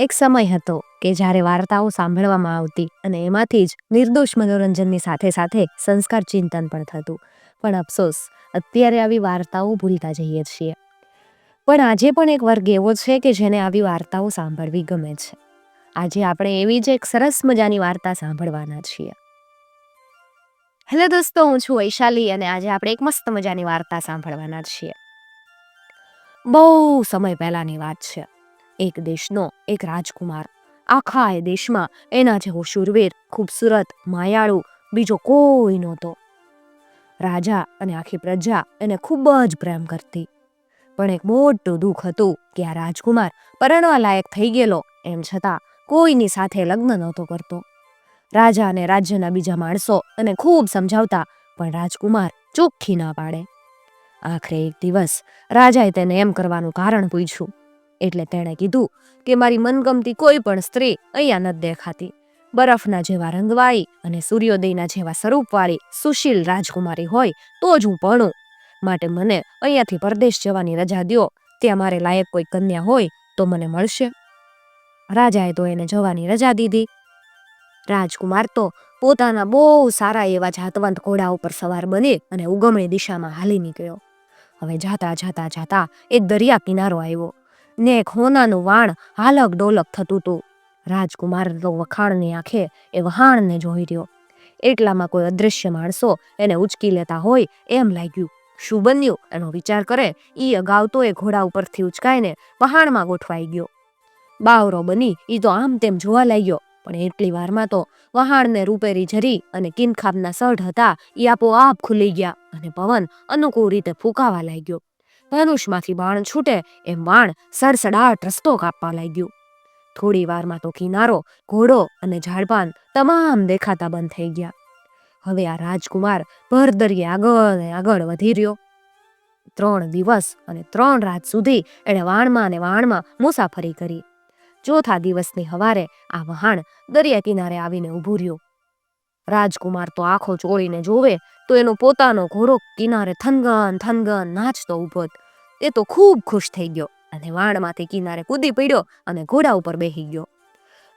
એક સમય હતો કે જ્યારે વાર્તાઓ સાંભળવામાં આવતી અને એમાંથી જ નિર્દોષ મનોરંજનની સાથે સાથે સંસ્કાર ચિંતન પણ થતું. પણ અફસોસ, અત્યારે આવી વાર્તાઓ ભૂલતા જઈએ છીએ. પણ આજે પણ એક વર્ગ એવો છે કે જેને આવી વાર્તાઓ સાંભળવી ગમે છે. આજે આપણે એવી જ એક સરસ મજાની વાર્તા સાંભળવાના છીએ. હેલો દોસ્તો, હું છું વૈશાલી અને આજે આપણે એક મસ્ત મજાની વાર્તા સાંભળવાના છીએ. બહુ સમય પહેલાની વાત છે. એક દેશનો એક રાજકુમાર. આખા એ દેશમાં એના જેવો શૂરવીર, ખૂબસૂરત, માયાળુ બીજો કોઈ નહોતો. રાજા અને આખી પ્રજા એને ખૂબ જ પ્રેમ કરતી. પણ એક મોટું દુઃખ હતું કે આ રાજકુમાર પરણવા લાયક થઈ ગયેલો, એમ છતાં કોઈની સાથે લગ્ન નહોતો કરતો. રાજા અને રાજ્યના બીજા માણસો અને ખૂબ સમજાવતા, પણ રાજકુમાર ચોખ્ખી ના પાડે. આખરે એક દિવસ રાજાએ તેને એમ કરવાનું કારણ પૂછ્યું. એટલે તેણે કીધું કે મારી મનગમતી કોઈ પણ સ્ત્રી અહીંયા નથી દેખાતી. બરફના જેવા રંગવાળી અને સૂર્યોદયના જેવા સ્વરૂપવાળી સુશીલ રાજકુમારી હોય તો જ હું ભણું. માટે મને અહીંયાથી પરદેશ જવાની રજા દો ત્યાં મારે લાયક કોઈ કન્યા હોય તો મને મળશે. રાજાએ તો એને જવાની રજા દીધી. રાજકુમાર તો પોતાના બહુ સારા એવા જાતવંત ઘોડા ઉપર સવાર બની અને ઉગમણી દિશામાં હાલી નીકળ્યો. હવે જાતા જાતા જાતા એક દરિયા કિનારો આવ્યો. ને ખોનાનું વાણ હાલક ડોલક થતું હતું રાજકુમાર તો વખાણની આંખે એ વહાણને જોઈ રહ્યો. એટલામાં કોઈ અદૃશ્ય માણસો એને ઉચકી લેતા હોય એમ લાગ્યું. શું બન્યું? એનો વિચાર કરે ઈ અગાઉ તો એ ઘોડા ઉપરથી ઉચકાઈને વહાણમાં ગોઠવાઈ ગયો. બાવરો બની ઈ તો આમ તેમ જોવા લાગ્યો, પણ એટલી વારમાં તો વહાણને રૂપેરી જરી અને કિનખાબના સઢ હતા ઈ આપોઆપ ખુલી ગયા અને પવન અનુકૂળ રીતે ફૂંકાવા લાગ્યો. ધનુષમાંથી બાણ છૂટે એમ બાણ સરસડાટ રસ્તો કાપવા લાગ્યું. થોડી વારમાં તો કિનારો, ઘોડો અને ઝાડપાન તમામ દેખાતા બંધ થઈ ગયા. હવે આ રાજકુમાર ભર આગળ આગળ વધી રહ્યો. ત્રણ દિવસ અને ત્રણ રાત સુધી એણે વાણમાં અને વાણમાં મુસાફરી કરી. ચોથા દિવસની હવારે આ વહાણ દરિયા કિનારે આવીને ઊભું રહ્યું. રાજકુમાર તો આંખો ચોળીને જોવે, તો એનો પોતાનો ઘોડો કિનારે થનગન થનગન નાચતો ઊભો એ તો ખૂબ ખુશ થઈ ગયો અને વાણમાંથી કિનારે કૂદી પડ્યો અને ઘોડા ઉપર બેસી ગયો.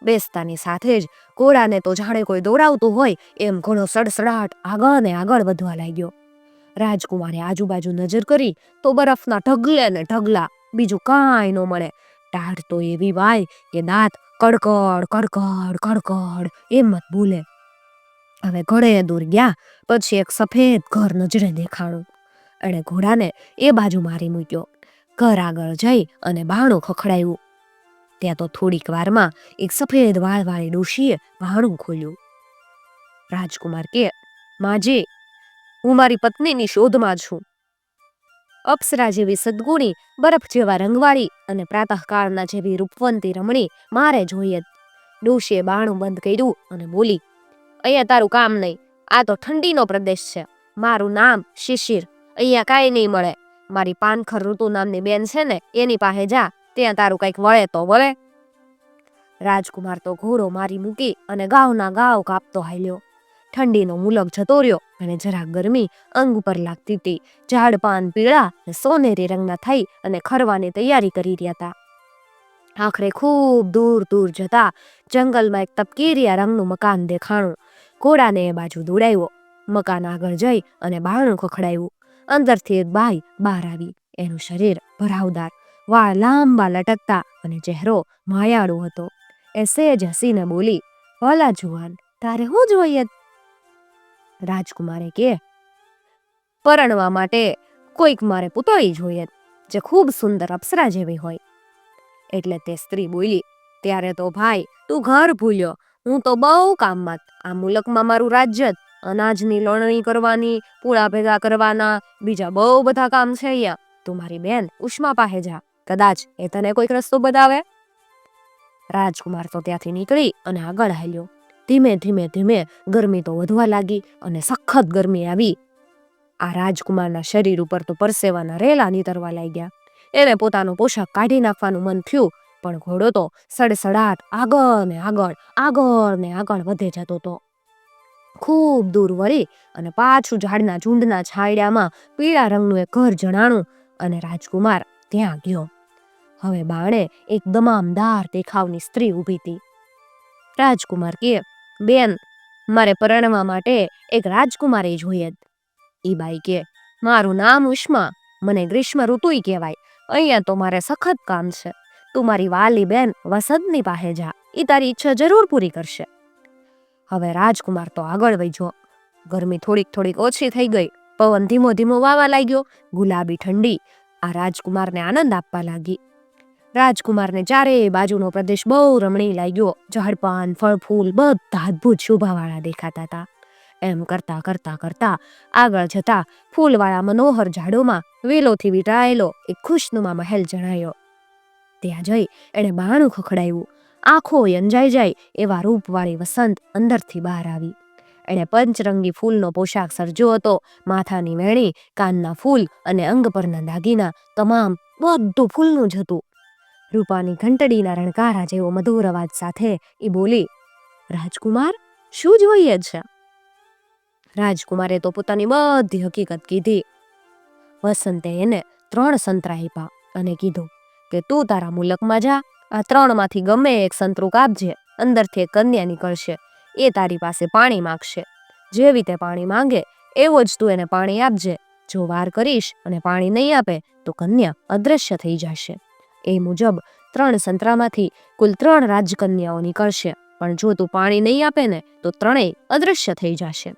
બેસતાની સાથે જ ઘોડાને તો જાણે કોઈ દોડાવતું હોય, એમ ઘોડો સડસડાટ આગળ ને આગળ વધવા લાગ્યો. રાજકુમારે આજુબાજુ નજર કરી, તો બરફના ઢગલે ને ઢગલા, બીજું કાંઈ ન મળે. ટાઢ તો એવી વાય કે દાંત કડકડ કડકડ કડકડ, એમ જ બોલે. હવે ઘોડે દૂર ગયા, પછી એક સફેદ ઘર નજરે દેખાણું. એણે ઘોડાને એ બાજુ મારી મૂક્યો. ઘર આગળ જઈ અને બાણું ખખડાયું. ત્યાં તો થોડીક વારમાં એક સફેદ વાળવાળી ડોશીએ બાણું ખોલ્યું. રાજકુમાર કે, માજી, હું મારી પત્નીની શોધમાં છું. અપ્સરા જેવી સદગુણી, બરફ જેવા રંગવાળી અને પ્રાતઃકાળના જેવી રૂપવંતી રમણી મારે જોઈએ. ડોશીએ બાણું બંધ કર્યું અને બોલી અહીંયા તારું કામ નહીં. આ તો ઠંડીનો પ્રદેશ છે. મારું નામ શિશિર. અહીંયા કાંઈ નહીં મળે. મારી પાનખર ઋતુ નામની બેન છે ને, એની પાસે જા. ત્યાં તારું કંઈક વળે તો વળે. રાજકુમાર તો ઘોડો મારી મૂકી અને ગાવના ગાવ કાપતો હાલ્યો. ઠંડીનો મુલક જતો રહ્યો અને જરાક ગરમી અંગ ઉપર લાગતી હતી. ઝાડ પાન પીળા અને સોનેરી રંગના થઈ અને ખરવાની તૈયારી કરી રહ્યા હતા. આખરે ખૂબ દૂર દૂર જતા જંગલમાં એક તપકીરિયા રંગનું મકાન દેખાણું. ઘોડાને એ બાજુ દોડાવ્યો. મકાન આગળ જઈ અને બારણું ખખડાવ્યું. અંદરથી બાઈ બહાર આવી. એનું શરીર ભરાવદાર, વાળ લાંબા લટકતા અને ચહેરો માયાળો હતો. એ સેજ હસીને બોલી, ભલા જુવાન, તારે હું જોઈએ? રાજકુમારે કે, પરણવા માટે કોઈક મારે પુતળી જોઈએ, જે ખૂબ સુંદર અપ્સરા જેવી હોય. એટલે તે સ્ત્રી બોલી, ત્યારે તો ભાઈ, તું ઘર ભૂલ્યો હું તો બહુ કામમાં આ મુલકમાં મારું રાજ્ય જ. અનાજની લણણી કરવાની, પૂળા ભેગા કરવાના, બીજા બહુ બધા કામ છે અહીંયા. તું મારી બેન, ઉષ્મા પાસે જા. કદાચ એ તને કોઈક રસ્તો બતાવે? રાજકુમાર તો ત્યાંથી નીકળી અને આગળ હાલ્યો. ધીમે ધીમે ધીમે ગરમી તો વધવા લાગી અને સખત ગરમી આવી. આ રાજકુમારના શરીર ઉપર તો પરસેવાના રેલા નીતરવા લાગ્યા. એને પોતાનો પોશાક કાઢી નાખવાનું મન થયું પણ ઘોડો તો સડસડાટ આગળ ને આગળ આગળ ને આગળ વધે જતો હતો ખૂબ દૂર વળી અને પાછું ઝાડના ઝુંડના છાંયડામાં પીળા રંગનું એક ઘર જણાણું અને રાજકુમાર ત્યાં ગયો. હવે બાણે એક દમામદાર દેખાવની સ્ત્રી ઊભી હતી. રાજકુમાર કે, બેન, મારે પરણવા માટે એક રાજકુમારી જોઈએ. જ." ઈ બાઈ કે, મારું નામ ઉષ્મા, મને ગ્રીષ્મ ઋતુય કહેવાય. અહીંયા તો મારે સખત કામ છે. તું મારી વાલી બેન વસંતની પાસે જા. એ તારી ઈચ્છા જરૂર પૂરી કરશે. હવે રાજકુમાર તો આગળ વહીજો ગરમી થોડીક થોડીક ઓછી થઈ ગઈ. પવન ધીમો ધીમો વાવા લાગ્યો. ગુલાબી ઠંડી. આ રાજકુમારને આનંદ આપવા લાગી. રાજકુમારને ચારેય બાજુનો પ્રદેશ બહુ રમણીય લાગ્યો. ઝાડપાન ફળ ફૂલ બધા અદ્ભુત શોભાવાળા દેખાતા હતા એમ કરતા કરતા કરતા આગળ જતા ફૂલવાળા મનોહર ઝાડોમાં વેલોથી વીંટાયેલો એક ખુશનુમા મહેલ જણાયો. ત્યાં જઈ એણે બાણું ખખડાવ્યું આંખો અંજાઈ જાય એવા રૂપવાળી વસંત અંદરથી બહાર આવી. એણે પંચરંગી ફૂલનો પોશાક સર્જ્યો હતો, માથાની વેણી કાનના ફૂલ અને અંગ પરના દાગીના, તમામ બધું ફૂલનું જ હતું. રૂપાની ઘંટડીના રણકારા જેવો મધુર અવાજ સાથે એ બોલી, રાજકુમાર, શું જોઈએ છે? રાજકુમારે તો પોતાની બધી હકીકત કીધી. વસંતે એને ત્રણ સંતરા આપ્યા અને કીધું કે તું તારા મુલકમાં જા, આ ત્રણમાંથી ગમે એક સંતરું કાપજે, અંદરથી એક કન્યા નીકળશે, એ તારી પાસે પાણી માગશે. જેવી તે પાણી માંગે, એવો જ તું એને પાણી આપજે. જો વાર કરીશ અને પાણી નહીં આપે, તો કન્યા અદૃશ્ય થઈ જશે. એ મુજબ, ત્રણ સંતરામાંથી કુલ ત્રણ રાજકન્યાઓ નીકળશે, પણ જો તું પાણી નહીં આપે ને, તો ત્રણેય અદૃશ્ય થઈ જશે.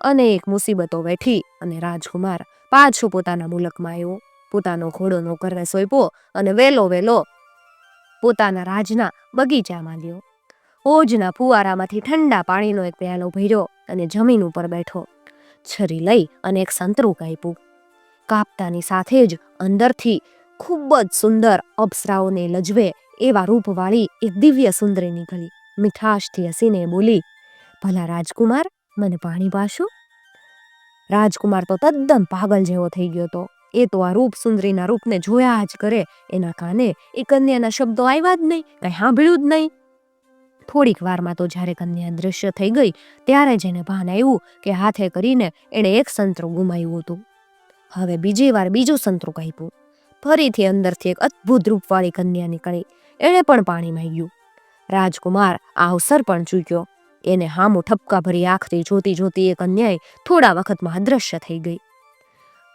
અનેક મુસીબતો વેઠી અને રાજકુમાર પાછો પોતાના મુલકમાં આવ્યો. પોતાનો ઘોડો નોકરને સોંપ્યો અને વેલો વેલો પોતાના રાજના બગીચામાં ગયો. ઓજના ફુવારામાંથી ઠંડા પાણીનો એક પ્યાલો ભર્યો અને જમીન ઉપર બેઠો. છરી લઈ અને એક સંતરું કાપ્યું. કાપતાની સાથે જ અંદરથી ખૂબ જ સુંદર અપ્સરાઓને લજવે એવા રૂપવાળી એક દિવ્ય સુંદરી નીકળી. મીઠાશથી હસીને બોલી, ભલા રાજકુમાર, મને પાણી પાશો? રાજકુમાર તો તદ્દન પાગલ જેવો થઈ ગયો હતો. એ તો આ રૂપ સુંદરીના રૂપને જોયા જ કરે. એના કાને એ કન્યાના શબ્દો આવ્યા જ નહીં, કંઈ સાંભળ્યું જ નહીં. થોડીક વારમાં તો જ્યારે કન્યા દૃશ્ય થઈ ગઈ, ત્યારે જ એને ભાન આવ્યું કે હાથે કરીને એણે એક સંતરું ગુમાવ્યું હતું. હવે બીજી વાર બીજું સંતરું કાપ્યું. ફરીથી અંદરથી એક અદ્ભુત રૂપવાળી કન્યા નીકળી. એણે પણ પાણી માંગ્યું. રાજકુમાર આ અવસર પણ ચૂક્યો. એને હામું ઠપકા ભરી આંખથી જોતી જોતી એ કન્યાએ થોડા વખતમાં અદ્રશ્ય થઈ ગઈ.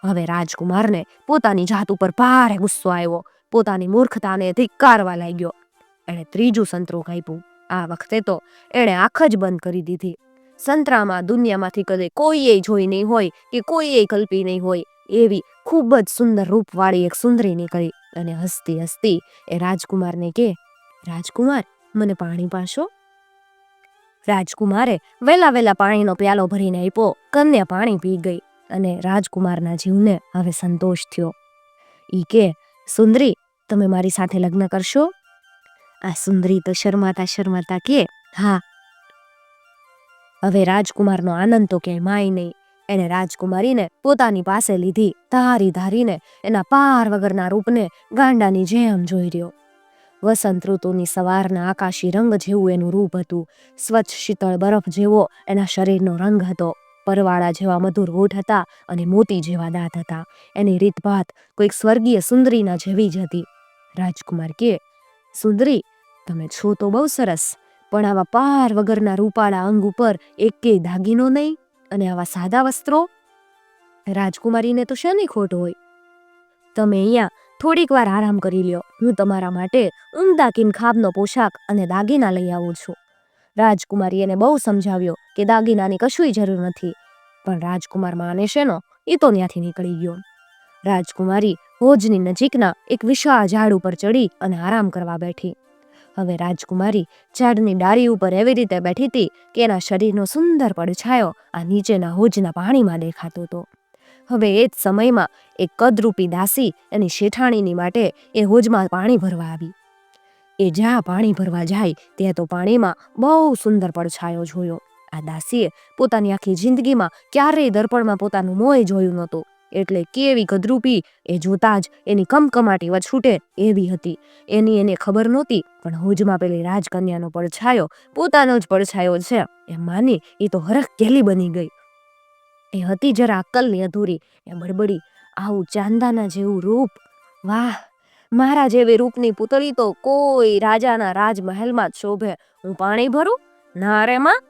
હવે રાજકુમારને પોતાની જાત ઉપર ભારે ગુસ્સો આવ્યો. પોતાની મૂર્ખતાને ધિક્કારવા લાગ્યો. એણે ત્રીજું સંતરું કાપ્યું. આ વખતે તો એણે આંખ જ બંધ કરી દીધી. સંતરામાં દુનિયામાંથી કદે કોઈએ જોઈ નહીં હોય કે કોઈએ કલ્પી નહીં હોય એવી ખૂબ જ સુંદર રૂપવાળી એક સુંદરી નીકળી અને હસતી હસતી એ રાજકુમારને કે, રાજકુમાર, મને પાણી પાશો? રાજકુમારે વેલા વેલા પાણીનો પ્યાલો ભરીને આપ્યો. કન્યા પાણી પી ગઈ. અને રાજકુમારના જીવને હવે સંતોષ થયો. ઈ કે, સુંદરી, તમે મારી સાથે લગ્ન કરશો? આ સુંદરી તો શરમાતા શરમાતા કે, હા. હવે રાજકુમારનો આનંદ તો માય નહીં. એણે રાજકુમારીને પોતાની પાસે લીધી ધારી ધારીને એના પાર વગરના રૂપને ગાંડાની જેમ જોઈ રહ્યો. વસંત ઋતુની સવારના આકાશી રંગ જેવું એનું રૂપ હતું. સ્વચ્છ શીતળ બરફ જેવો એના શરીરનો રંગ હતો. પરવાળા જેવા મધુર હોઠ હતા અને મોતી જેવા દાંત હતા. એની રીતભાત કોઈક સ્વર્ગીય સુંદરીના જેવી જ હતી. રાજકુમાર કે, સુંદરી, તમે છો તો બહુ સરસ, પણ આવા પાર વગરના રૂપાળા અંગ ઉપર એકેય દાગીનો નહીં અને આવા સાદા વસ્ત્રો? રાજકુમારીને તો શેની ખોટ હોય? તમે અહીંયા થોડીક વાર આરામ કરી લ્યો. હું તમારા માટે ઉમદા કિનખાબનો પોશાક અને દાગીના લઈ આવું છું. રાજકુમારી એને બહુ સમજાવ્યો કે દાગીનાની કશુંય જરૂર નથી. પણ રાજકુમાર માને શેનો એ તો ત્યાંથી નીકળી ગયો. રાજકુમારી હોજની નજીકના એક વિશાળ ઝાડ ઉપર ચડી અને આરામ કરવા બેઠી. હવે રાજકુમારી ઝાડની ડાળી ઉપર એવી રીતે બેઠી હતી કે એના શરીરનો સુંદર પડછાયો આ નીચેના હોજના પાણીમાં દેખાતો હતો. હવે એ જ સમયમાં એક કદરૂપી દાસી એની શેઠાણીની માટે એ હોજમાં પાણી ભરવા આવી. એ જ્યાં પાણી ભરવા જાય, ત્યાં તો પાણીમાં બહુ સુંદર પડછાયો જોયો. આ દાસીએ પોતાની આખી જિંદગીમાં ક્યારેય દર્પણમાં પોતાનું મોંય જોયું નહોતું. એટલે કેવી કદરૂપી એ જોતા જ એની કમકમાટી વછૂટે એવી હતી. એની એને ખબર નહોતી, પણ હોજમાં પેલી રાજકન્યાનો પડછાયો પોતાનો જ પડછાયો છે. એમ માની એ તો હરખ કેલી બની ગઈ. એ હતી જરા અક્કલની અધૂરી, એ બડબડી આવું ચાંદાના જેવું રૂપ. વાહ! મારા જેવી રૂપની પુતળી તો કોઈ રાજાના રાજમહેલમાં જ શોભે. હું પાણી ભરું? ના રે માં.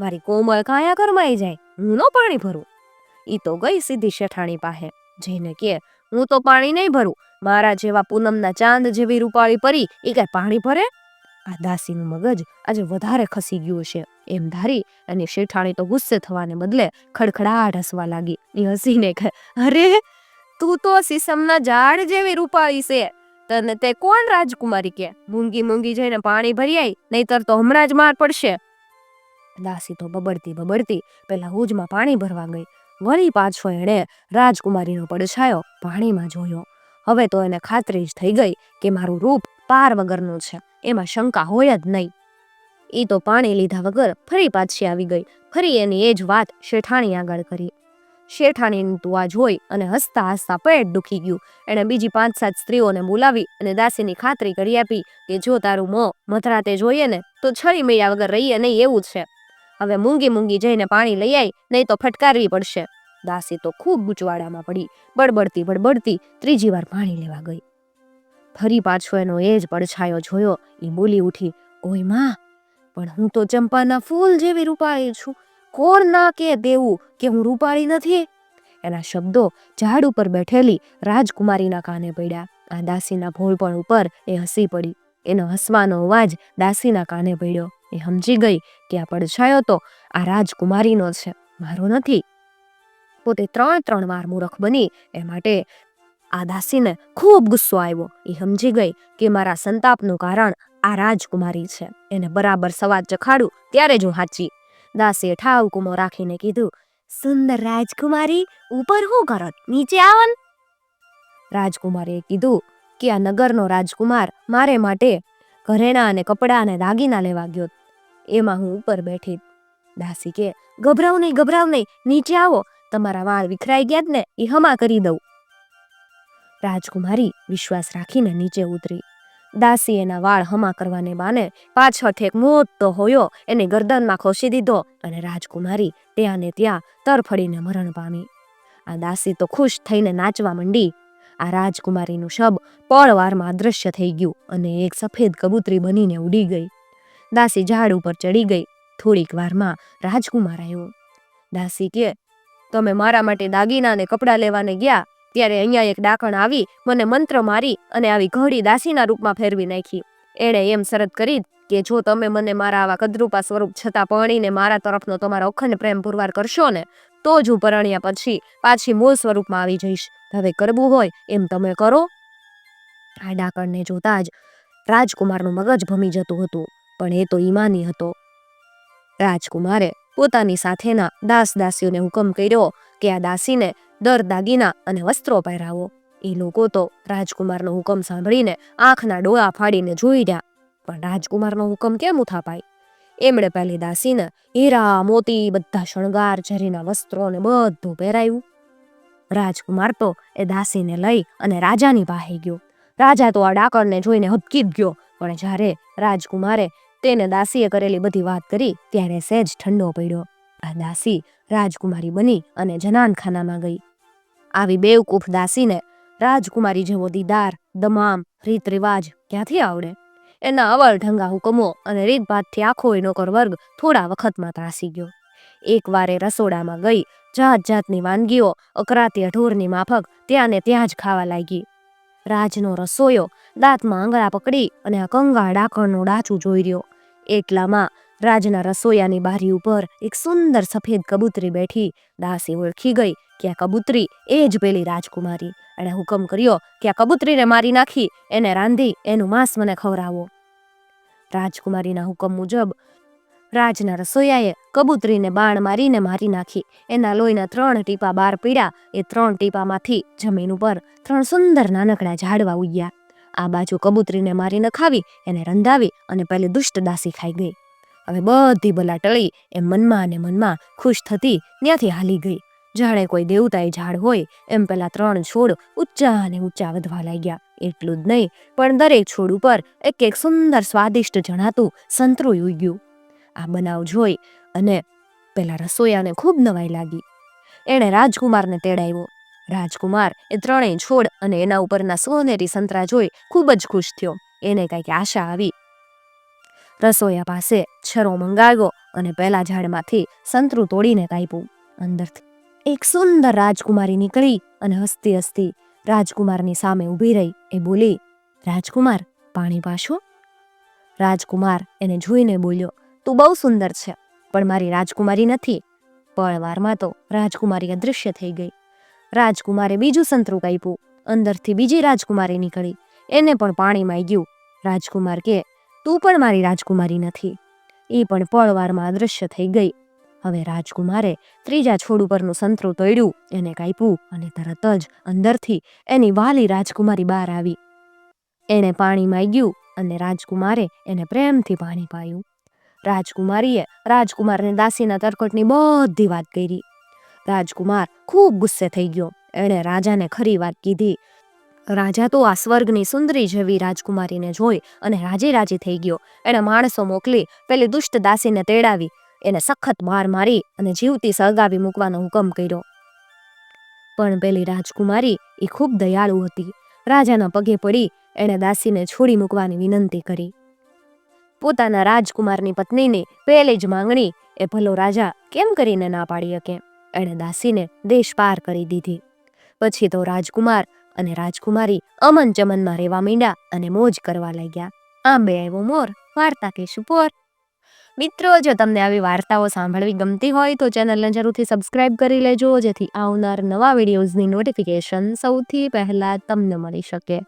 મારી કોમળ કાયા કરમાઈ જાય. હું નો પાણી ભરું. ઈ તો ગઈ સીધી શેઠાણી પાસે. જઈને કે, હું તો પાણી નહીં ભરું. મારા જેવા પૂનમના ચાંદ જેવી રૂપાળી પરી એ કઈ પાણી ભરે? આ દાસીનું મગજ આજે વધારે ખસી ગયું છે. એમ ધારી અને શેઠાણી તો ગુસ્સે થવાને બદલે ખડખડાટ હસવા લાગી. એ હસીને કહે, અરે તું તો સીસમના ઝાડ જેવી રૂપાળી છે. તને તે કોણ રાજકુમારી કે? મૂંગી મૂંગી જઈને પાણી ભરી આવી નહીતર તો હમણાં જ માર પડશે. દાસી તો બબડતી બબડતી, પેલા હુજમાં પાણી ભરવા ગઈ. વળી પાછો એણે રાજકુમારીનો પડછાયો પાણીમાં જોયો. હવે તો એને ખાતરી જ થઈ ગઈ કે મારું રૂપ પાર વગરનું છે, એમાં શંકા હોય જ નહીં. એ તો પાણી લીધા વગર ફરી પાછી આવી ગઈ, ફરી એની એ જ વાત શેઠાણી આગળ કરી. શેઠાણીનું તું જોઈ અને હસતા હસતા પેટ દુખી ગયું. એણે બીજી પાંચ સાત સ્ત્રીઓને બોલાવી અને દાસીની ખાતરી કરી આપી કે જો તારું મોં મધરાતે જોઈએ ને, તો છરી મૈયા વગર રહીએ નહીં એવું છે. હવે મૂંગી મૂંગી જઈને પાણી લઈ આવી નહીં તો ફટકારવી પડશે. દાસી તો ખૂબ ગૂંચવાડામાં પડી બડબડતી બડબડતી ત્રીજી વાર પાણી લેવા ગઈ. ફરી પાછો એનો એ જ પડછાયો જોયો એ બોલી ઉઠી, ઓયમાં, પણ હું તો ચંપાના ફૂલ જેવી રૂપાળી છું. કોણ ના કે દેવું કે હું રૂપાળી નથી? એના શબ્દો ઝાડ ઉપર બેઠેલી રાજકુમારીના કાને પડ્યા. આ દાસીના ભોળપણ ઉપર એ હસી પડી. એનો હસવાનો અવાજ દાસીના કાને પડ્યો. એ સમજી ગઈ કે આ પડછાયો તો આ રાજકુમારીનો છે. મારો નથી. પોતે ત્રણ ત્રણ વાર મૂરખ બની એ માટે આ દાસીને ખૂબ ગુસ્સો આવ્યો. એ સમજી ગઈ કે મારા સંતાપનું કારણ આ રાજકુમારી છે. એને બરાબર સવાદ ચખાડું ત્યારે જ હું હાચી દાસીએ ઠાવકુમો રાખીને કીધું, સુંદર રાજકુમારી, ઉપર હું કરત? નીચે આવન. રાજકુમારીએ કીધું કે આ નગરનો રાજકુમાર મારે માટે ઘરેણા અને કપડાં અને દાગીના લેવા ગયો. એમાં હું ઉપર બેઠી. દાસી કે, ગભરાવ નહીં ગભરાવ નહીં, નીચે આવો. તમારા વાળ વિખરાઈ ગયા જ ને એ હમા કરી દઉં. રાજકુમારી વિશ્વાસ રાખીને નીચે ઉતરી. દાસી એના વાળ હમા કરવાને બાને પાછળ ઠેક મોટો હોયો, એને ગરદનમાં ખોસી દીધો અને રાજકુમારી ત્યાં ને ત્યાં તરફડીને મરણ પામી. આ દાસી તો ખુશ થઈને નાચવા માંડી. આ રાજકુમારીનું શબ પળવારમાં અદૃશ્ય થઈ ગયું અને એક સફેદ કબૂતરી બનીને ઉડી ગઈ. દાસી ઝાડ ઉપર ચડી ગઈ. થોડીક વારમાં રાજકુમાર આવ્યો. દાસી કે, તમે મારા માટે દાગીના ને કપડાં લેવાને ગયા? ત્યારે અહીંયા એક ડાકણ આવી, મને મંત્ર મારી અને આવી ઘડી દાસીના રૂપમાં ફેરવી નાખી. એણે એમ શરત કરી કે જો તમે મને મારા આવા કદરૂપા સ્વરૂપ છતાં પરણીને મારા તરફનો તમારો અખંડ પ્રેમ પુરવાર કરશો ને, તો જ હું પરણ્યા પછી પાછી મૂળ સ્વરૂપમાં આવી જઈશ. હવે કરવું હોય એમ તમે કરો. આ ડાકણને જોતા જ રાજકુમારનું મગજ ભમી જતું હતું, પણ એ તો ઈમાની હતો. રાજકુમારે પોતાની સાથેના દાસ દાસીઓને હુકમ કર્યો કે આ દાસીને દર દાગીના અને વસ્ત્રો પહેરાવો. એ લોકો તો રાજકુમારનો હુકમ સાંભળીને આંખના ડોળા ફાડીને જોઈ રહ્યા. પણ રાજકુમારનો હુકમ કેમ ઉથાપાય? એમણે પહેલી દાસીને હીરા, મોતી, બધા શણગાર, ઝરીના વસ્ત્રો ને બધું પહેરાયું રાજકુમાર તો એ દાસીને લઈ અને રાજાની પાસે ગયો. રાજા તો આ ડાકરને જોઈને હબકી ગયો. પણ જ્યારે રાજકુમારે તેને દાસીએ કરેલી બધી વાત કરી, ત્યારે સહેજ ઠંડો પડ્યો. આ દાસી રાજકુમારી બની અને જનાનખાનામાં ગઈ. આવી બેવકૂફ દાસીને રાજકુમારી જેવો દીદાર, દમામ રીત રિવાજ ક્યાંથી આવડે? એના અવળ ઢંગા હુકમો અને રીતભાતથી આખો એનો વર્ગ થોડા વખતમાં ત્રાસી ગયો. એકવાર રસોડામાં ગઈ જાત જાતની વાનગીઓ, અકરાતી અઢોરની માફક ત્યાં ને ત્યાં જ ખાવા લાગી. રાજનો રસોયો દાંતમાં આંગળા પકડી અને કંગાળ ડાકણનું ડાચું જોઈ રહ્યો. એટલામાં રાજના રસોયાની બારી ઉપર એક સુંદર સફેદ કબૂતરી બેઠી. દાસી ઓળખી ગઈ કે આ કબૂતરી એ જ પેલી રાજકુમારી. એણે હુકમ કર્યો કે આ કબૂતરીને મારી નાખી. એને રાંધી, એનું માંસ મને ખવડાવો. રાજકુમારીના હુકમ મુજબ રાજના રસોયાએ કબૂતરીને બાણ મારીને મારી નાખી. એના લોહીના ત્રણ ટીપા બાર પીડ્યા. એ ત્રણ ટીપામાંથી જમીન ઉપર ત્રણ સુંદર નાનકડા ઝાડવા ઉગ્યા. આ બાજુ કબૂતરીને મારીને ખાવી એને રંધાવી અને પેલી દુષ્ટ દાસી ખાઈ ગઈ. હવે બધી બલા ટળી એ મનમાં અને મનમાં ખુશ થતી ત્યાંથી હાલી ગઈ. જાણે કોઈ દેવતાએ ઝાડ હોય એમ પેલા ત્રણ છોડ ઊંચા અને ઊંચા વધવા લાગ્યા. એટલું જ નહીં, પણ દરેક છોડ ઉપર એક એક સુંદર સ્વાદિષ્ટ જણાતું સંતરું ઉગ્યું. આ બનાવ જોઈ અને પેલા રસોયાને ખૂબ નવાઈ લાગી. એણે રાજકુમારને તેડાવ્યો. રાજકુમાર એ ત્રણેય છોડ અને એના ઉપરના સોનેરી સંતરા જોઈ ખૂબ જ ખુશ થયો. એને કંઈક આશા આવી રસોઈયા પાસે છરો મંગાવ્યો અને પહેલા ઝાડમાંથી સંતરું તોડીને કાપ્યું. અંદરથી એક સુંદર રાજકુમારી નીકળી અને હસતી હસતી રાજકુમારની સામે ઊભી રહી. એ બોલી, રાજકુમાર, પાણી પાશો રાજકુમાર એને જોઈને બોલ્યો, તું બહુ સુંદર છે, પણ મારી રાજકુમારી નથી. પળવારમાં તો રાજકુમારી અદૃશ્ય થઈ ગઈ. રાજકુમારે બીજું સંતરું કાપ્યું. અંદરથી બીજી રાજકુમારી નીકળી. એને પણ પાણી માંગ્યું. રાજકુમાર કે તું પણ મારી રાજકુમારી નથી. એ પણ પળવારમાં અદૃશ્ય થઈ ગઈ. હવે રાજકુમારે ત્રીજા છોડ ઉપરનું સંતરું તોડ્યું, એને કાપ્યું અને તરત જ અંદરથી એની વાલી રાજકુમારી બહાર આવી. એણે પાણી માંગ્યું અને રાજકુમારે એને પ્રેમથી પાણી પાયું. રાજકુમારીએ રાજકુમારને દાસીના તરકટની બધી વાત કરી. રાજકુમાર ખૂબ ગુસ્સે થઈ ગયો. એણે રાજાને ખરી વાત કીધી. રાજા તો આ સ્વર્ગની સુંદરી જેવી રાજકુમારીને જોઈ અને રાજી રાજી થઈ ગયો. એણે માણસો મોકલી પેલી દુષ્ટ દાસીને તેડાવી. એને સખત માર મારી અને જીવતી સળગાવી મૂકવાનો હુકમ કર્યો. પણ પેલી રાજકુમારી એ ખૂબ દયાળુ હતી. રાજાના પગે પડી એણે દાસીને છોડી મૂકવાની વિનંતી કરી. પોતાના રાજકુમારની પત્નીની પહેલી જ માંગણી એ ભલો રાજા કેમ કરીને ના પાડી શકે? એણે દાસીને દેશ પાર કરી દીધી. પછી તો રાજકુમાર અને રાજકુમારી અમન ચમનમાં રહેવા માંડ્યા અને મોજ કરવા લાગ્યા. આંબે આવ્યો મોર, વાર્તા કહેશું પોર. મિત્રો, જો તમને આવી વાર્તાઓ સાંભળવી ગમતી હોય તો ચેનલને જરૂરથી સબસ્ક્રાઇબ કરી લેજો, જેથી આવનાર નવા વિડીયોઝની નોટિફિકેશન સૌથી પહેલાં તમને મળી શકે.